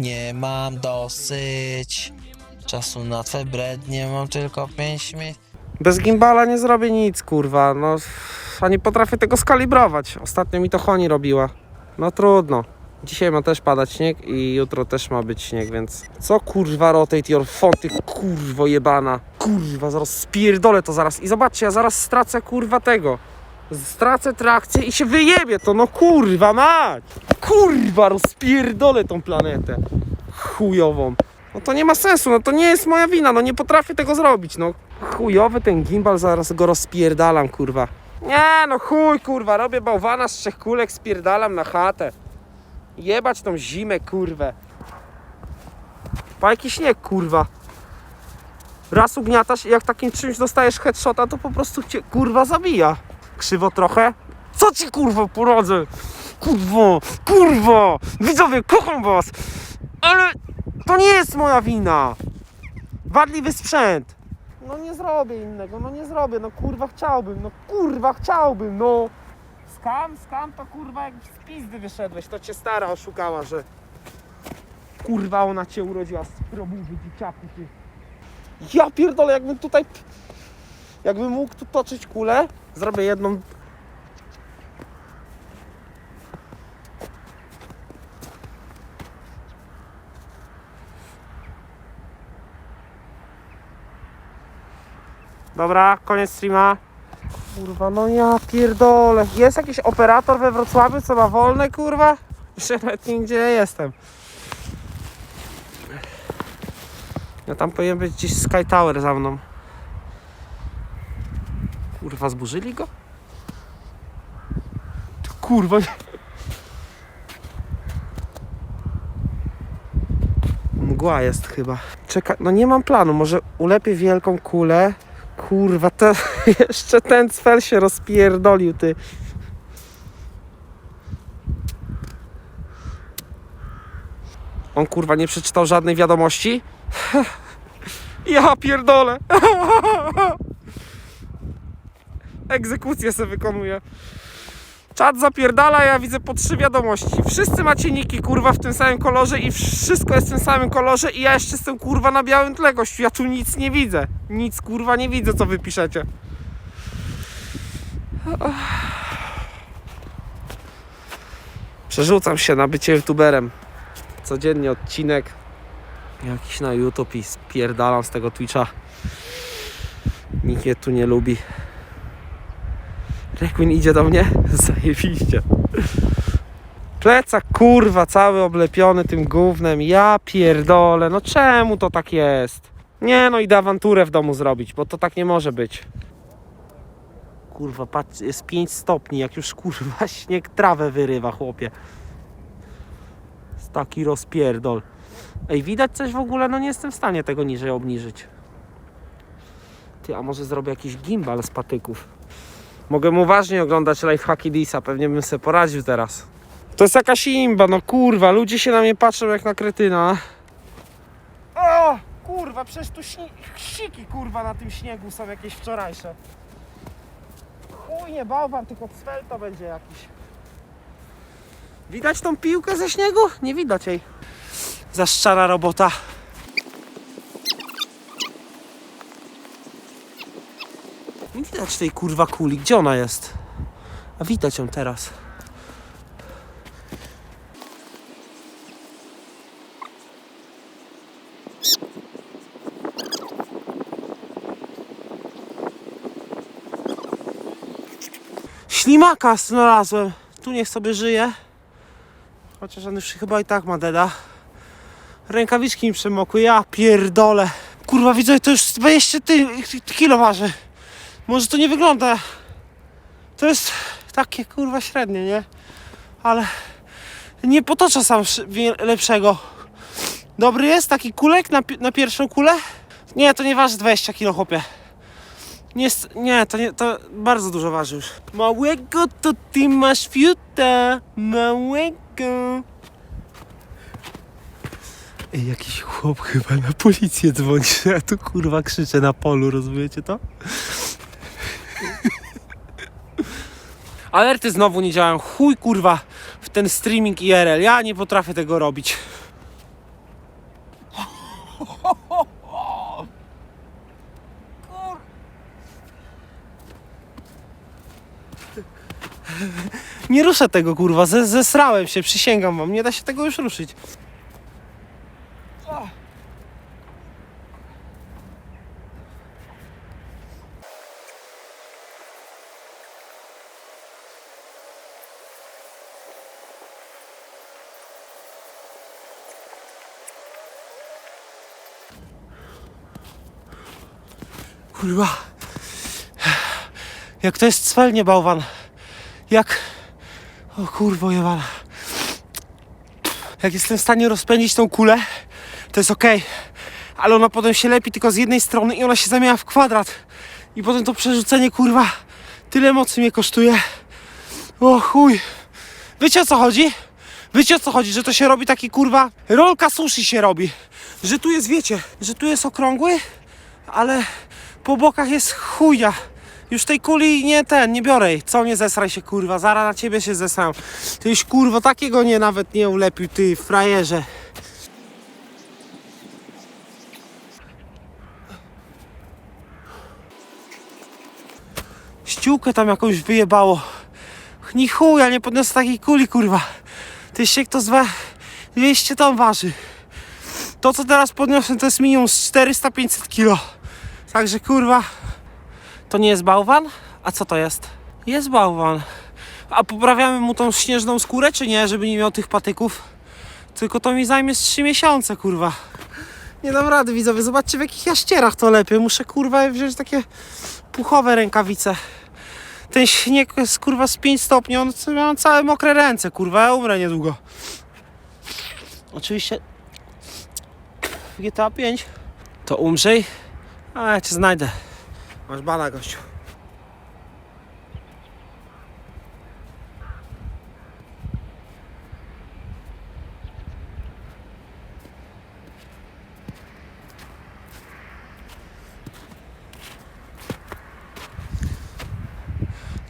Nie mam dosyć czasu na twe brednie, mam tylko 5 minut. Bez gimbala nie zrobię nic, kurwa. No, a nie potrafię tego skalibrować. Ostatnio mi to Honi robiła. No trudno. Dzisiaj ma też padać śnieg i jutro też ma być śnieg, więc... Co kurwa rotate your phone, kurwo jebana. Kurwa, zaraz spierdolę to zaraz. I zobaczcie, ja zaraz stracę kurwa tego. Stracę trakcję i się wyjebie to, no kurwa mać. Kurwa, rozpierdolę tą planetę. Chujową. No to nie ma sensu, no to nie jest moja wina, no nie potrafię tego zrobić, no. Chujowy ten gimbal, zaraz go rozpierdalam, kurwa. Nie, no chuj, kurwa, robię bałwana z trzech kulek, spierdalam na chatę. Jebać tą zimę, kurwę. Pa jaki śnieg, kurwa. Raz ugniatasz i jak takim czymś dostajesz headshota, to po prostu cię, kurwa, zabija. Krzywo trochę? Co ci, kurwa, poradzę? Kurwo, kurwa, widzowie, kocham was, ale to nie jest moja wina. Wadliwy sprzęt. No nie zrobię innego, no nie zrobię, no kurwa chciałbym, no kurwa chciałbym, no. Skam, skam to kurwa jak z pizdy wyszedłeś, to cię stara oszukała, że kurwa ona cię urodziła z probuzy dzieciaku ty. Ja pierdolę, jakbym tutaj, jakbym mógł tu toczyć kulę, zrobię jedną Dobra, koniec streama. Kurwa, no ja pierdolę. Jest jakiś operator we Wrocławiu, co ma wolne, kurwa? Jeszcze nawet nie wiem, gdzie ja jestem. Ja tam powinien być gdzieś Sky Tower za mną. Kurwa, zburzyli go? Ty Kurwa. Mgła jest chyba. Czekaj, no nie mam planu. Może ulepię wielką kulę. Kurwa, to jeszcze ten cfel się rozpierdolił, ty. On kurwa nie przeczytał żadnej wiadomości? Ja pierdolę. Egzekucję se wykonuje. Czat zapierdala, ja widzę po trzy wiadomości. Wszyscy macie niki kurwa w tym samym kolorze i wszystko jest w tym samym kolorze i ja jeszcze jestem kurwa na białym tle gościu. Ja tu nic nie widzę. Nic kurwa nie widzę co wy piszecie. Przerzucam się na bycie youtuberem. Codziennie odcinek jakiś na YouTube i spierdalam z tego Twitcha. Nikt mnie tu nie lubi. Requin idzie do mnie? Zajebiście. Plecak kurwa cały oblepiony tym gównem. Ja pierdolę. No czemu to tak jest? Nie no idę awanturę w domu zrobić, bo to tak nie może być. Kurwa, patrz, jest 5 stopni, jak już kurwa śnieg trawę wyrywa, chłopie. Jest taki rozpierdol. Ej, widać coś w ogóle? No nie jestem w stanie tego niżej obniżyć. Ty, a może zrobię jakiś gimbal z patyków? Mogę uważnie oglądać lifehacki Disa, pewnie bym sobie poradził teraz. To jest jakaś imba, no kurwa, ludzie się na mnie patrzą jak na kretyna. O, kurwa, przecież tu śni- siki kurwa na tym śniegu są jakieś wczorajsze. Chuj, nie bałwan, tylko cwel to będzie jakiś. Widać tą piłkę ze śniegu? Nie widać jej. Za szczara robota. Nie widać tej kurwa kuli. Gdzie ona jest? A widać ją teraz. Ślimaka znalazłem. Tu niech sobie żyje. Chociaż on już chyba i tak ma deda. Rękawiczki mi przemokły. Ja pierdolę. Kurwa widzę, to już 20 ty, kilo waży. Może to nie wygląda. To jest takie kurwa średnie, nie? Ale nie potocza sam lepszego. Dobry jest taki kulek na, na pierwszą kulę? Nie, to nie waży 20 kilo, chłopie. Nie, nie, to nie, to bardzo dużo waży już. Małego to ty masz fiuta, małego. Ej, jakiś chłop chyba na policję dzwoni, ja tu kurwa krzyczę na polu, rozumiecie to? Alerty znowu nie działają. Chuj kurwa w ten streaming IRL. Ja nie potrafię tego robić. Nie ruszę tego kurwa, zesrałem się, przysięgam wam, nie da się tego już ruszyć. Kurwa. Jak to jest cwelnie bałwan. Jak... O kurwo jebana. Jak jestem w stanie rozpędzić tą kulę, to jest ok. Ale ona potem się lepi tylko z jednej strony i ona się zamienia w kwadrat. I potem to przerzucenie kurwa tyle mocy mnie kosztuje. O chuj. Wiecie o co chodzi? Wiecie o co chodzi? Że to się robi taki kurwa rolka sushi się robi. Że tu jest, wiecie, że tu jest okrągły, ale po bokach jest chuja. Już tej kuli nie ten, nie biorę. Co nie zesraj się kurwa, zaraz na ciebie się zesram. Ty już kurwa takiego nie nawet nie ulepił, ty frajerze. Ściółkę tam jakąś wyjebało. Ni chuja, nie podniosę takiej kuli kurwa. Ty się kto zwa 200 ton waży. To co teraz podniosę to jest minimum z 400-500 kilo. Także kurwa, to nie jest bałwan? A co to jest? Jest bałwan. A poprawiamy mu tą śnieżną skórę, czy nie, żeby nie miał tych patyków? Tylko to mi zajmie z 3 miesiące, kurwa. Nie dam rady, widzowie. Zobaczcie, w jakich ja ścierach to lepiej. Muszę, kurwa, wziąć takie puchowe rękawice. Ten śnieg jest, kurwa, z 5 stopni. On, mam całe mokre ręce, kurwa. Ja umrę niedługo. Oczywiście GTA 5 to umrzyj. A ja cię znajdę. Masz bana, gościu.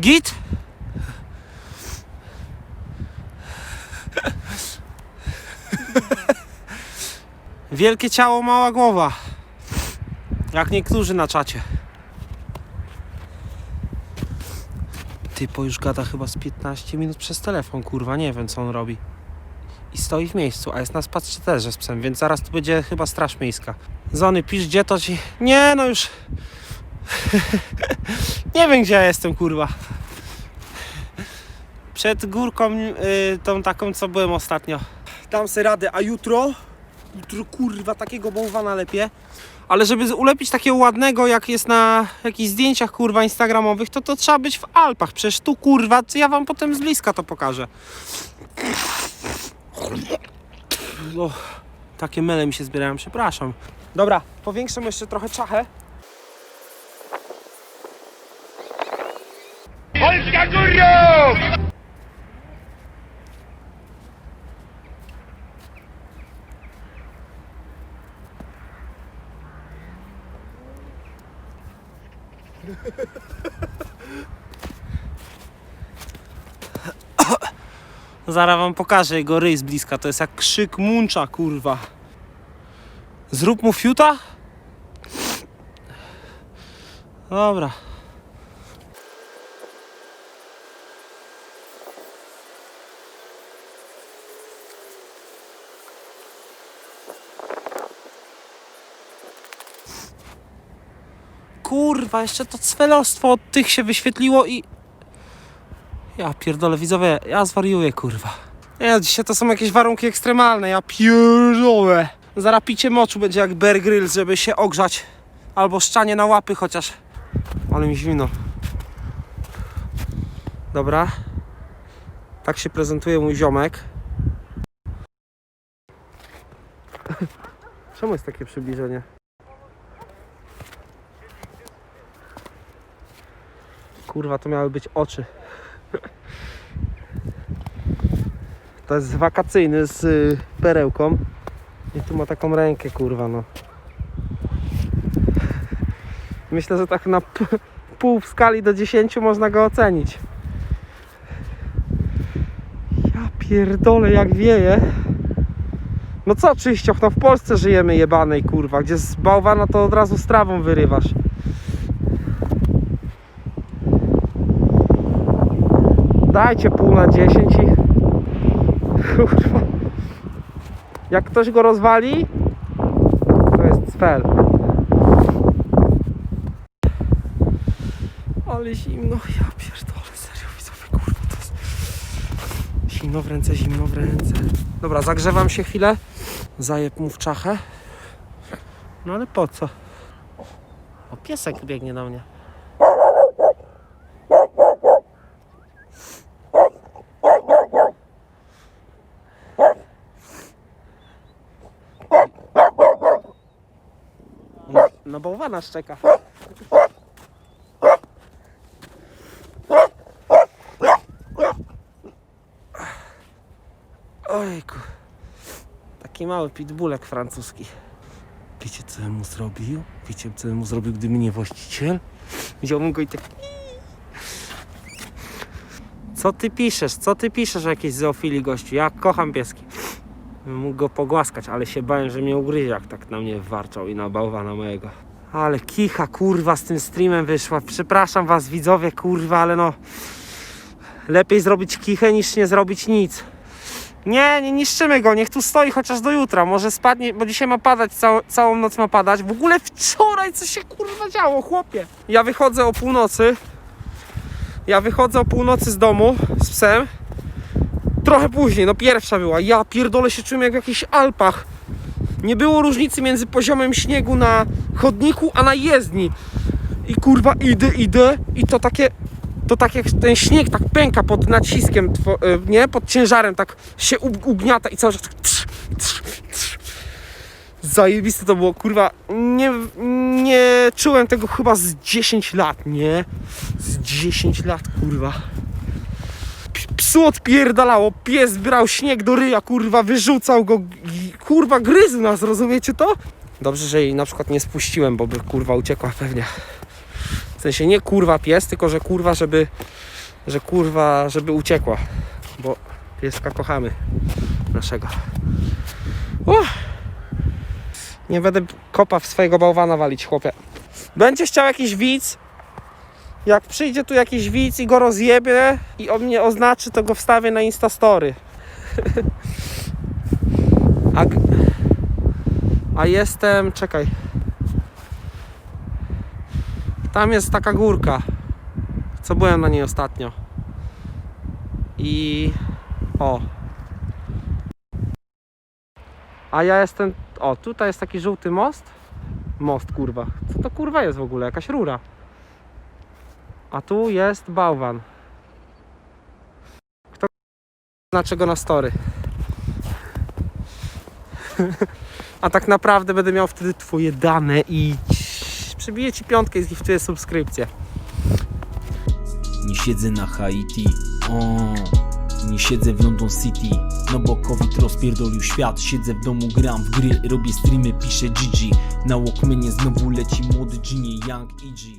Git? Wielkie ciało, mała głowa. Jak niektórzy na czacie. Typo już gada chyba z 15 minut przez telefon, kurwa, nie wiem co on robi. I stoi w miejscu, a jest na spacerze z psem, więc zaraz tu będzie chyba straż miejska. Zony, pisz gdzie to ci... Nie, no już... nie wiem gdzie ja jestem, kurwa. Przed górką y, tą taką, co byłem ostatnio. Dam sobie radę, a jutro... Jutro, kurwa, takiego bałwana lepiej. Ale żeby ulepić takiego ładnego, jak jest na jakichś zdjęciach kurwa instagramowych, to to trzeba być w Alpach. Przecież tu kurwa, ja wam potem z bliska to pokażę. O, takie mele mi się zbierają, przepraszam. Dobra, powiększam jeszcze trochę czachę. Polska górą! Zaraz wam pokażę jego ryj z bliska. To jest jak krzyk muncza, kurwa. Zrób mu fiuta? Dobra. Kurwa, jeszcze to cwelostwo od tych się wyświetliło i... Ja pierdolę, widzowie, ja zwariuję, kurwa. Nie, dzisiaj to są jakieś warunki ekstremalne, ja pierdolę. Zaraz picie moczu będzie jak Bear Grylls, żeby się ogrzać. Albo szczanie na łapy chociaż. Ale mi zimno. Dobra. Tak się prezentuje mój ziomek. Czemu jest takie przybliżenie? Kurwa, to miały być oczy. To jest wakacyjny z y, perełką. I tu ma taką rękę, kurwa, no. Myślę, że tak na pół w skali do 10 można go ocenić. Ja pierdolę, jak wieje. No co, czyścioch, no w Polsce żyjemy jebanej, kurwa, gdzie z bałwana to od razu z trawą wyrywasz. Dajcie pół na 10 i... Kurwa. Jak ktoś go rozwali, to jest cfel. Ale zimno, ja pierdolę, serio widzowie, kurwa, to jest... Zimno w ręce, zimno w ręce. Dobra, zagrzewam się chwilę. Zajeb mu w czachę. No ale po co? O, piesek biegnie do mnie. No, bałwana szczeka. Ojku. Taki mały pitbullek francuski. Wiecie co ja mu zrobił? Wiecie co ja mu zrobił, gdy mnie właściciel? Wziąłbym go i tak... Co ty piszesz? Co ty piszesz o jakiejś zoofilii gościu? Ja kocham pieski. Mógł go pogłaskać, ale się bałem, że mnie ugryzie, jak tak na mnie warczał i na bałwana mojego. Ale kicha, kurwa, z tym streamem wyszła. Przepraszam was, widzowie, kurwa, ale no... Lepiej zrobić kichę, niż nie zrobić nic. Nie, nie niszczymy go, niech tu stoi chociaż do jutra. Może spadnie, bo dzisiaj ma padać, cał, całą noc ma padać. W ogóle wczoraj co się kurwa działo, chłopie. Ja wychodzę o północy. Ja wychodzę o północy z domu z psem. Trochę później, no pierwsza była. Ja pierdolę się czułem jak w jakichś Alpach. Nie było różnicy między poziomem śniegu na chodniku, a na jezdni. I kurwa idę, idę i to takie to tak jak ten śnieg tak pęka pod naciskiem, y, nie? Pod ciężarem, tak się ugniata i cały czas tak trz, trz, trz. Zajebiste to było, kurwa. Nie, nie czułem tego chyba z 10 lat, nie? Z 10 lat, kurwa. Psu odpierdalało, pies brał śnieg do ryja, kurwa, wyrzucał go, kurwa, gryzł nas, rozumiecie to? Dobrze, że jej na przykład nie spuściłem, bo by kurwa uciekła pewnie. W sensie nie kurwa pies, tylko że kurwa, żeby, że kurwa, żeby uciekła. Bo pieska kochamy naszego. Nie będę kopa w swojego bałwana walić, chłopie. Będzie chciał jakiś widz. Jak przyjdzie tu jakiś widz i go rozjebie i on mnie oznaczy, to go wstawię na Instastory. A, a jestem, czekaj. Tam jest taka górka, co byłem na niej ostatnio. I o. A ja jestem. O, tutaj jest taki żółty most. Most, kurwa. Co to kurwa jest w ogóle? Jakaś rura. A tu jest bałwan. Kto znaczy go na story? A tak naprawdę będę miał wtedy twoje dane i przybiję ci piątkę i zgiftuję subskrypcję. Nie siedzę na Haiti, o, nie siedzę w London City, no bo COVID rozpierdolił świat. Siedzę w domu, gram w gry, robię streamy, piszę GG. Na Walkmanie znowu leci młody Genie, Young EG.